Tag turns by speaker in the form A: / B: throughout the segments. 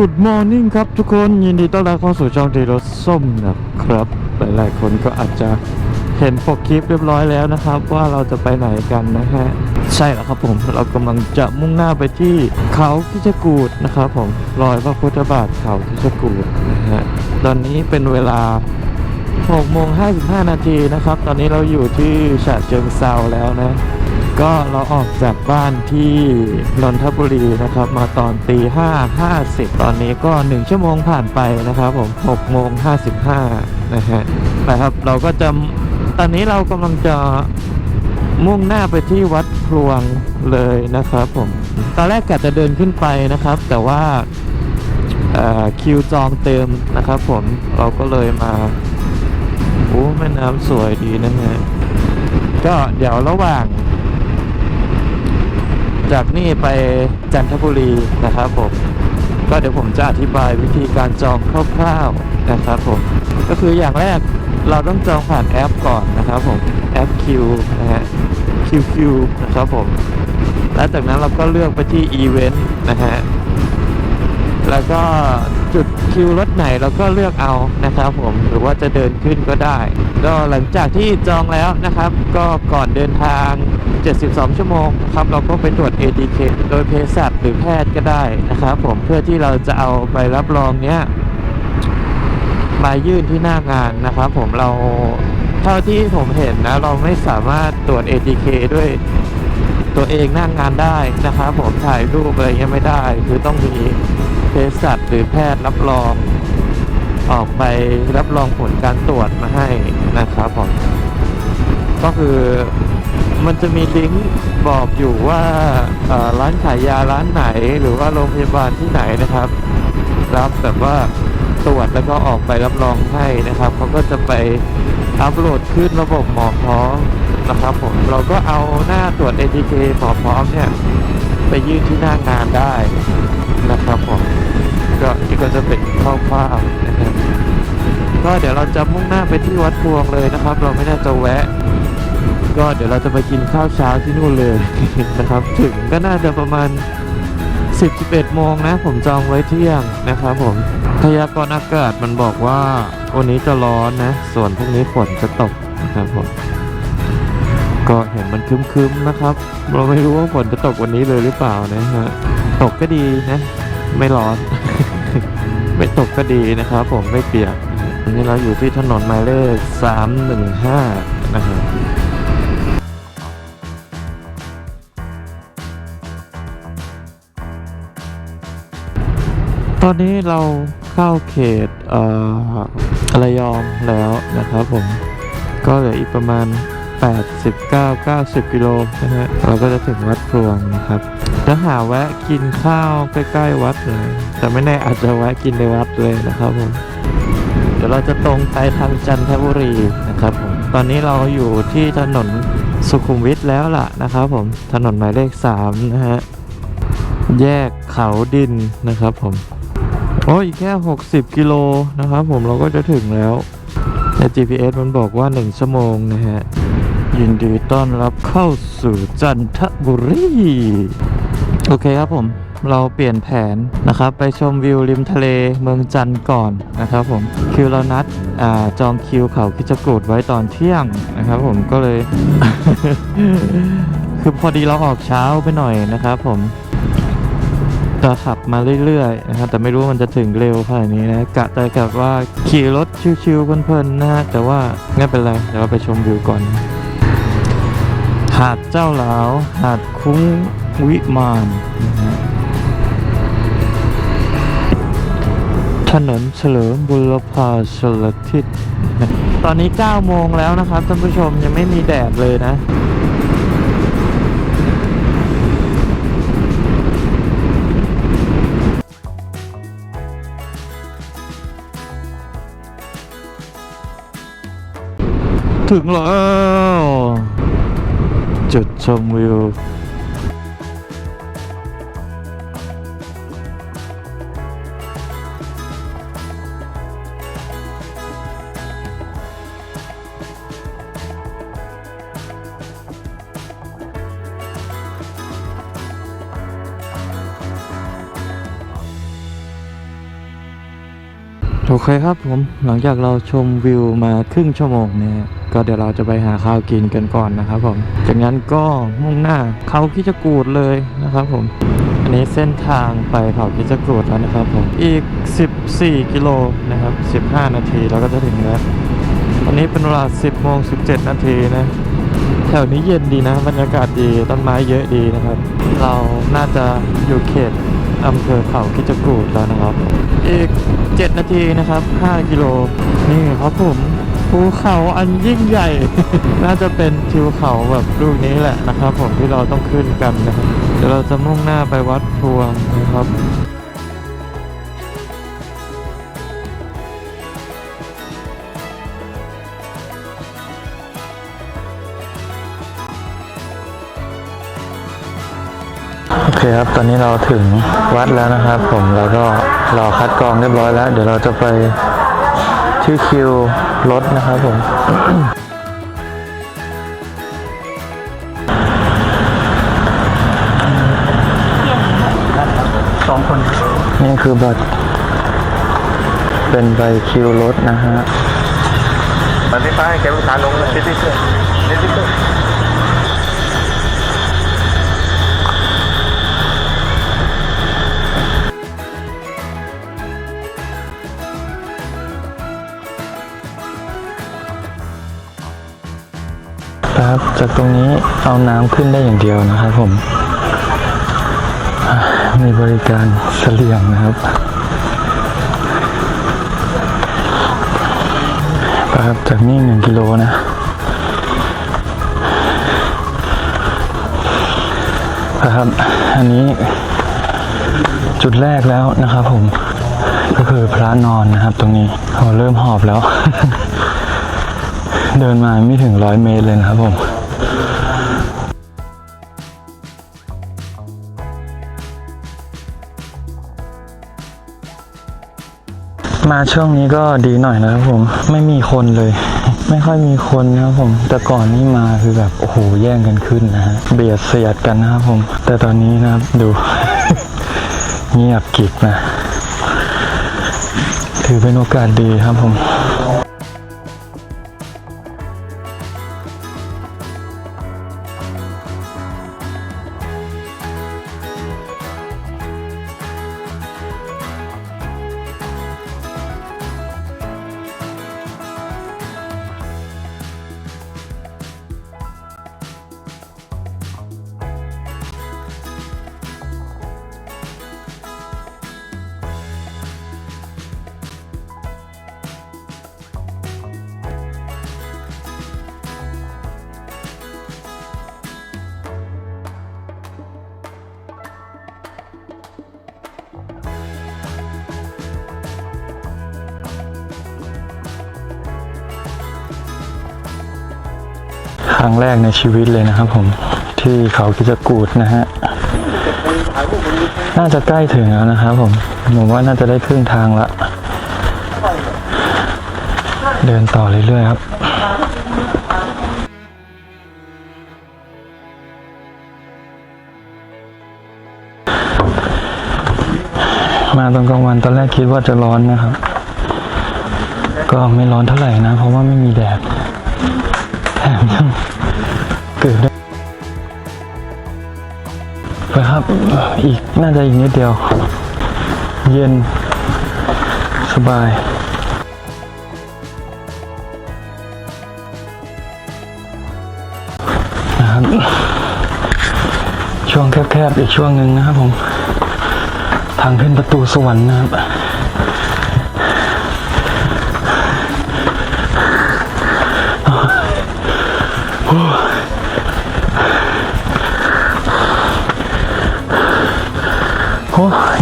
A: Good Morning ครับทุกคนยินดีต้อนรับเข้าสู่ช่องทีรถส้มนะครับ หลายๆ คนก็อาจจะเห็นปกคลิปเรียบร้อยแล้วนะครับ ว่าเราจะไปไหนกันนะฮะใช่แล้วครับผมเรากำลังจะมุ่งหน้าไปที่เขาคิชกูดนะครับผมรอยพระพุทธบาทเขาคิชกูดนะฮะตอนนี้เป็นเวลา6โมง55นาทีนะครับ ตอนนี้เราอยู่ที่ฉะเชิงเซาแล้วนะ ก็เราออกจากบ้านที่นนทบุรีนะครับ มาตอนตีห้าห้าสิบตอนนี้ก็หนึ่งชั่วโมงผ่านไปนะครับ ผมหกโมงห้าสิบห้านะฮะนะครับเราก็จะตอนนี้เรากำลังจะมุ่งหน้าไปที่วัดพลวงเลยนะครับผมตอนแรกกะจะเดินขึ้นไปนะครับ แต่ว่าคิวจองเต็มนะครับผมเราก็เลยมาโอ้แม่น้ำสวยดีนะฮะก็เดี๋ยวระหว่าง จากนี่ไปจันทบุรีนะครับผมก็เดี๋ยวผมจะอธิบายวิธีการจองคร่าวๆนะครับผมก็คืออย่างแรกเราต้องจองผ่านแอปก่อนนะครับผมแอป Q นะฮะ QQ นะครับผมแล้วจากนั้นเราก็เลือกไปที่อีเวนต์นะฮะ แล้วก็จุดคิวรถไหนเราก็เลือกเอานะครับผมหรือว่าจะเดินขึ้นก็ได้ ก็หลังจากที่จองแล้วนะครับ ก็ก่อนเดินทาง 72 ชั่วโมงครับเราก็ไปตรวจ ATK โดยเภสัชหรือแพทย์ก็ได้นะครับผมเพื่อที่เราจะเอาใบรับรองเนี้ยมายื่นที่หน้างานนะครับผมเราเท่าที่ผมเห็นนะเราไม่สามารถตรวจ ATK ด้วยตัวเองน้างงานได้นะครับผมถ่ายรูปอะไรเงี้ยไม่ได้ คือต้องมี เภสัชหรือแพทย์รับรอง ออกไปรับรองผลการตรวจมาให้นะครับผมก็คือมันจะมีลิงก์บอกอยู่ว่าร้านขายยาร้านไหน หรือว่าโรงพยาบาลที่ไหนนะครับ รับแบบว่าตรวจแล้วก็ออกไปรับรองให้นะครับเขาก็จะไปอัปโหลดขึ้นระบบหมอพร้อมนะครับผมเราก็เอาหน้าตรวจ ATK หมอพร้อมเนี่ย ไปยื่นที่หน้างานได้ น้าไปที่วัดพวงเลยนะครับ เราไม่น่าจะแวะ ก็เดี๋ยวเราจะไปกินข้าวเช้าที่นู่นเลยนะครับ ถึงก็น่าจะประมาณ 10 11โมงนะ ผมจองไว้เที่ยงนะครับผมพยากรณ์อากาศมันบอกว่าวันนี้จะร้อนนะ ส่วนพรุ่งนี้ฝนจะตกนะครับผมก็เห็นมันคึ้มๆนะครับ เราไม่รู้ว่าฝนจะตกวันนี้เลยหรือเปล่านะฮะตกก็ดีนะ ไม่ร้อน ไม่ตกก็ดีนะครับผมไม่เปียกันนี้เราอยู่ที่ถนนหมายเลข 315 นะครับตอนนี้เราเข้าเขตเอ่อระยองแล้วนะครับผม ก็เหลืออีกประมาณ 89 90 กิโลนะฮะเราก็จะถึงวัดพลวงนะครับแล้วหาแวะกินข้าวใกล้ๆวัดเลยแต่ไม่แน่อาจจะแวะกินในวัดเลยนะครับผม ดี๋ยวเราจะตรงไปทางจันทบุรีนะครับผมตอนนี้เราอยู่ที่ถนนสุขุมวิทแล้วล่ะนะครับผมถนนหมายเลข3นะฮะแยกเขาดินนะครับผมโอ้ยอีกแค่ 60 กิโลนะครับผมเราก็จะถึงแล้วใน GPS มันบอกว่า 1 ชั่วโมงนะฮะยินดีต้อนรับเข้าสู่จันทบุรี โอเคครับผม เราเปลี่ยนแผนนะครับ ไปชมวิวริมทะเลเมืองจันทร์ก่อนนะครับผมคิวเรานัดอจองคิวเขาคิจกูดไว้ตอนเที่ยงนะครับ ผมก็เลย คือพอดีเราออกเช้าไปหน่อยนะครับ ผมจะขับมาเรื่อยๆนะครับแต่ไม่รู้มันจะถึงเร็วขนาดนี้นะกะแต่กับว่าขี่รถชิวๆเพลินๆนะฮะแต่ว่าไม่เป็นไรเดี๋ยวเราไปชมวิวก่อน หาดเจ้าหลาวหาดคุ้งวิมานนะฮะ นนเฉลิมบุรพาชลทิศตอนนี้ 9 โมงแล้วนะครับท่านผู้ชมยังไม่มีแดดเลยนะ ถึงแล้ว จุดชมวิว
B: เคครับผมหลังจากเราชมวิวมาครึ่งชั่วโมงเนี่ยก็เดี๋ยวเราจะไปหาข้าวกินกันก่อนนะครับผมจากนั้นก็มุ่งหน้าเขาคิจกูดเลยนะครับผม อันนี้เส้นทางไปเขาคิจกูดแล้วนะครับผมอีก 14 กิโลนะครับ 15 นาทีเราก็จะถึงแล้ววันนี้เป็นเวลา 10โมง17 นาทีนะแถวนี้เย็นดีนะบรรยากาศดีต้นไม้เยอะดีนะครับ เราน่าจะอยู่เขตอำเภอเขาคิจกูดแล้วนะครับ อีก 7 นาทีนะครับ 5 กิโล นี่ครับผมภูเขาอันยิ่งใหญ่ น่าจะเป็นทิวเขาแบบลูกนี้แหละนะครับ ผมที่เราต้องขึ้นกันนะครับ เดี๋ยวเราจะมุ่งหน้าไปวัดพวงนะครับ คครับ ตอนนี้เราถึงวัดแล้วนะครับ ผมแล้วก็รอคัดกรองเรียบร้อยแล้ว เดี๋ยวเราจะไปที่คิวรถนะครับผม
A: สองคน
B: นี่คือบัตร เป็นใบคิวรถนะฮะ
A: มันไม่ป้ายแกลูกค้าลงเลยติ๊กเกอร์ติ๊กเกอร์
B: ครั จากตรงนี้เอาน้ำขึ้นได้อย่างเดียวนะครับผม มีบริการเสลียงนะครับครับจากนี่หนึ่งกิโลนะครับ อันนี้จุดแรกแล้วนะครับผม ก็คือพระนอนนะครับตรงนี้โอ้เริ่มหอบแล้ว เดินมาไม่ถึงร้อยเมตรเลยนะครับผม มาช่วงนี้ก็ดีหน่อยนะครับผมไม่มีคนเลย ไม่ค่อยมีคนนะครับผม แต่ก่อนนี่มาคือแบบโอ้โหแย่งกันขึ้นนะฮะเบียดเสียดกันนะครับผม แต่ตอนนี้นะครับดู เงียบกริบนะ ถือเป็นโอกาสดีครับผม รั้งแรกในชีวิตเลยนะครับผมที่เขากิจกูดนะฮะน่าจะใกล้ถึงแล้วนะครับผมผมว่าน่าจะได้ครึ่งทางละ เดินต่อเรื่อยๆครับมาตอนกลางวันตอนแรกคิดว่าจะร้อนนะครับ ก็ไม่ร้อนเท่าไหร่นะ เพราะว่าไม่มีแดดแถมยัง ไปครับ อีกน่าจะอีกนิดเดียว เย็นสบายนะครับช่วงแคบๆอีกช่วงหนึ่งนะครับผม ทางขึ้นประตูสวรรค์นะครับ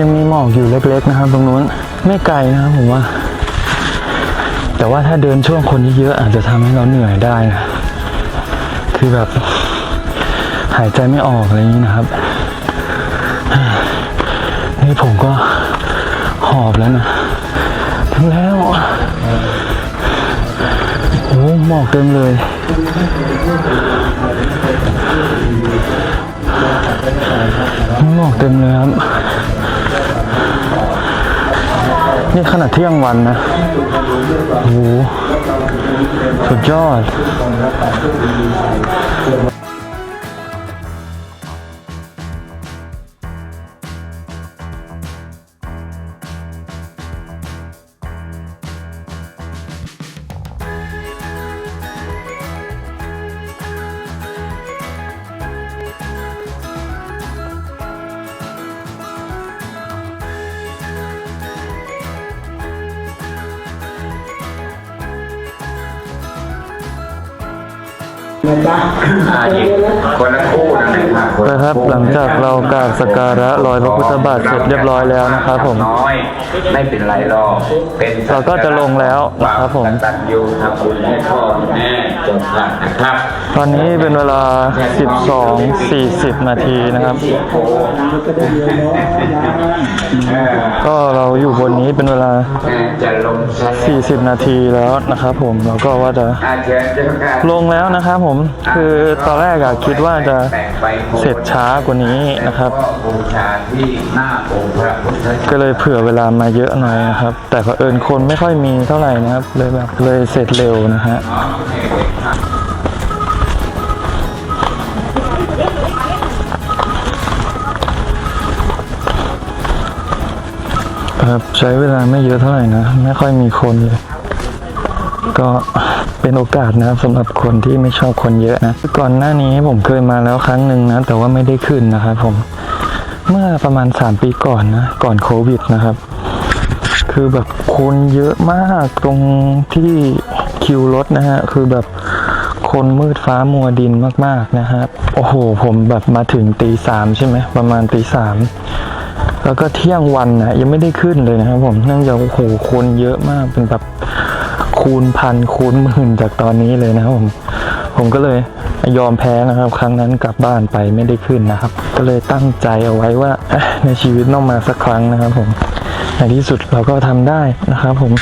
B: ยังมีหมอกอยู่เล็ก ๆ นะครับ ตรงนู้นไม่ไกลนะครับผมว่า แต่ว่าถ้าเดินช่วงคนเยอะๆอาจจะทำให้เราเหนื่อยได้นะคือแบบหายใจไม่ออกอะไรอย่างนี้นะครับนี่ผมก็หอบแล้วนะถึงแล้วโอ้หมอกเต็มเลยหมอกเต็มเลยครับ นี่ขนาดเที่ยงวันนะโอ้โหสุดยอด
C: นละคู่นะครับนละ
B: นะครับ หลังจากเรากราบสักการะรอยพระพุทธบาทเสร็จเรียบร้อยแล้วนะครับผม
C: น้อยไม่เป็นไรหรอกเป็น
B: เราก็จะลงแล้วนะครับผม
C: ตัดยูทำบุญให้พ่อแม่ นะครับ
B: ตอนนี้เป็นเวลา 12.40 นาทีนะครับ ก็เราอยู่บนนี้เป็นเวลา 40 นาทีแล้วนะครับผมเราก็ว่าจะลงแล้วนะครับผมคือตอนแรกอะคิดว่าจะเสร็จช้ากว่านี้นะครับ
C: ก็บูชาที่หน้าองค์พระ
B: ก็เลยเผื่อเวลามาเยอะหน่อยนะครับ แต่เผอิญคนไม่ค่อยมีเท่าไหร่นะครับ เลยแบบเลยเสร็จเร็วนะฮะ ครับ ใช้เวลาไม่เยอะเท่าไหร่นะ ไม่ค่อยมีคนเลยก็เป็นโอกาสนะครับสำหรับคนที่ไม่ชอบคนเยอะนะ ก่อนหน้านี้ผมเคยมาแล้วครั้งหนึ่งนะ แต่ว่าไม่ได้ขึ้นนะครับผมเมื่อประมาณ 3 ปีก่อนนะ ก่อนโควิดนะครับ คือแบบคนเยอะมากตรงที่คิวรถนะฮะ คือแบบคนมืดฟ้ามัวดินมากๆนะครับ โอ้โห ผมแบบมาถึงตีสามใช่ไหม ประมาณตีสาม แล้วก็เที่ยงวันนะยังไม่ได้ขึ้นเลยนะครับ ผมเนื่องจากโอ้โหคนเยอะมากเป็นแบบคูณพันคูณหมื่นจากตอนนี้เลยนะครับผมผมก็เลยยอมแพ้นะครับ ครั้งนั้นกลับบ้านไปไม่ได้ขึ้นนะครับ ก็เลยตั้งใจเอาไว้ว่าในชีวิตต้องมาสักครั้งนะครับ ผมในที่สุดเราก็ทำได้นะครับ ผม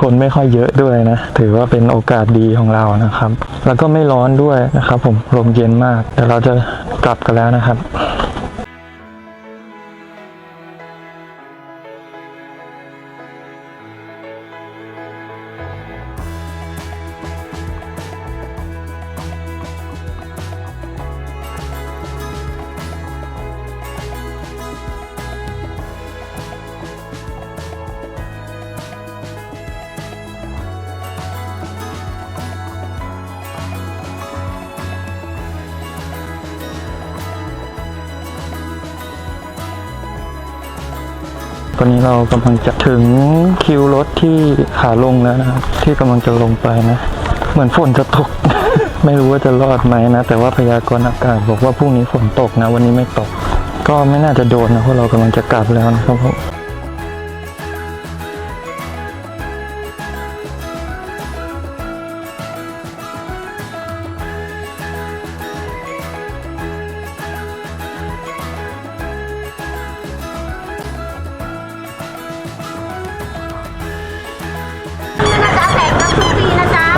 B: คนไม่ค่อยเยอะด้วยนะ ถือว่าเป็นโอกาสดีของเรานะครับ แล้วก็ไม่ร้อนด้วยนะครับ ผมลมเย็นมากเดี๋ยวเราจะกลับกันแล้วนะครับ อนนี้เรากำลังจะถึงคิวรถที่ขาลงแล้วนะครับ ที่กำลังจะลงไปนะ เหมือนฝนจะตก ไม่รู้ว่าจะรอดไหมนะ แต่ว่าพยากรณ์อากาศบอกว่าพรุ่งนี้ฝนตกนะ วันนี้ไม่ตก ก็ไม่น่าจะโดนนะเพราะเรากำลังจะกลับแล้วนะครับ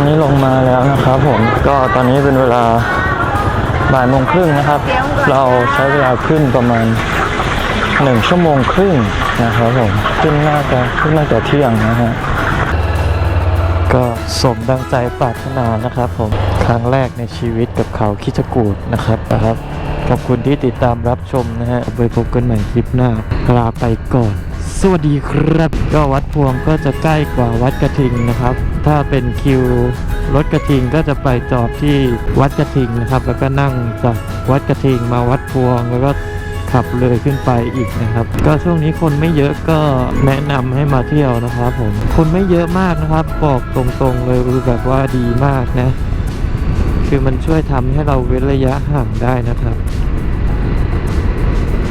B: อนนี้ลงมาแล้วนะครับผมก็ตอนนี้เป็นเวลาบ่ายโมงครึ่งนะครับ เราใช้เวลาขึ้นประมาณหนึ่งชั่วโมงครึ่งนะครับผมขึ้นน่าจะขึ้นน่าจะเที่ยงนะฮะก็สมดังใจปรารถนานะครับผมครั้งแรกในชีวิตกับเขาคิชกูดนะครับนะครับ ขอบคุณที่ติดตามรับชมนะฮะไปพบกันใหม่คลิปหน้าลาไปก่อน สวัสดีครับ ก็วัดพวงก็จะใกล้กว่าวัดกระทิงนะครับ ถ้าเป็นคิวรถกระทิงก็จะไปจอดที่วัดกระทิงนะครับ แล้วก็นั่งจากวัดกระทิงมาวัดพวง แล้วก็ขับเลยขึ้นไปอีกนะครับ ก็ช่วงนี้คนไม่เยอะก็แนะนำให้มาเที่ยวนะครับผมคนไม่เยอะมากนะครับ บอกตรงๆเลยคือแบบว่าดีมากนะ คือมันช่วยทำให้เราเว้นระยะห่างได้นะครับ